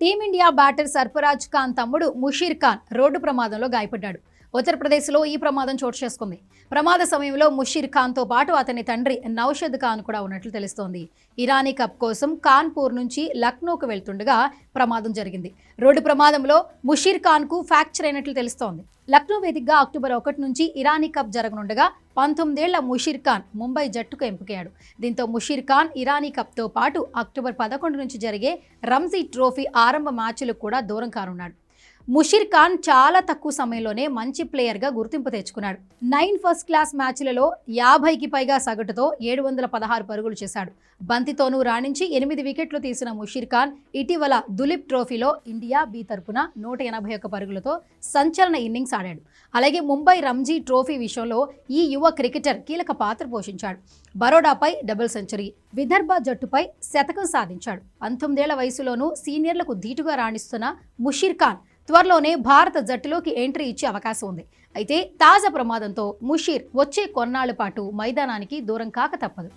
Team India batter Sarfaraz Khan తమ్ముడు Musheer Khan road ప్రమాదంలో గాయపడ్డాడు. ఉత్తరప్రదేశ్లో ఈ ప్రమాదం చోటు చేసుకుంది. ప్రమాద సమయంలో ముషీర్ ఖాన్తో పాటు అతని తండ్రి నౌషద్ ఖాన్ కూడా ఉన్నట్లు తెలుస్తోంది. ఇరానీ కప్ కోసం కాన్పూర్ నుంచి లక్నోకు వెళ్తుండగా ప్రమాదం జరిగింది. రోడ్డు ప్రమాదంలో ముషీర్ ఖాన్కు ఫ్రాక్చర్ అయినట్లు తెలుస్తోంది. లక్నో వేదికగా అక్టోబర్ ఒకటి నుంచి ఇరానీ కప్ జరగనుండగా పంతొమ్మిదేళ్ళ ముషీర్ ఖాన్ ముంబై జట్టుకు ఎంపికయ్యాడు. దీంతో ముషీర్ ఖాన్ ఇరానీ కప్తో పాటు అక్టోబర్ పదకొండు నుంచి జరిగే రంజీ ట్రోఫీ ఆరంభ మ్యాచ్లకు కూడా దూరం కానున్నాడు. ముషీర్ ఖాన్ చాలా తక్కువ సమయంలోనే మంచి ప్లేయర్గా గుర్తింపు తెచ్చుకున్నాడు. నైన్ ఫస్ట్ క్లాస్ మ్యాచ్లలో యాభైకి పైగా సగటుతో ఏడు వందల పదహారు పరుగులు చేశాడు. బంతితోనూ రాణించి ఎనిమిది వికెట్లు తీసిన ముషీర్ ఖాన్ ఇటీవల దులీప్ ట్రోఫీలో ఇండియా బి తరపున నూట ఎనభై ఒక్క పరుగులతో సంచలన ఇన్నింగ్స్ ఆడాడు. అలాగే ముంబై రంజీ ట్రోఫీ విషయంలో ఈ యువ క్రికెటర్ కీలక పాత్ర పోషించాడు. బరోడాపై డబుల్ సెంచరీ విదర్భ జట్టుపై శతకం సాధించాడు. పంతొమ్మిదేళ్ళ వయసులోనూ సీనియర్లకు ధీటుగా రాణిస్తున్న ముషీర్ ఖాన్ త్వరలోనే భారత జట్టులోకి ఎంట్రీ ఇచ్చే అవకాశం ఉంది. అయితే తాజా ప్రమాదంతో ముషీర్ వచ్చే కొన్నాళ్ళ పాటు మైదానానికి దూరం కాక తప్పదు.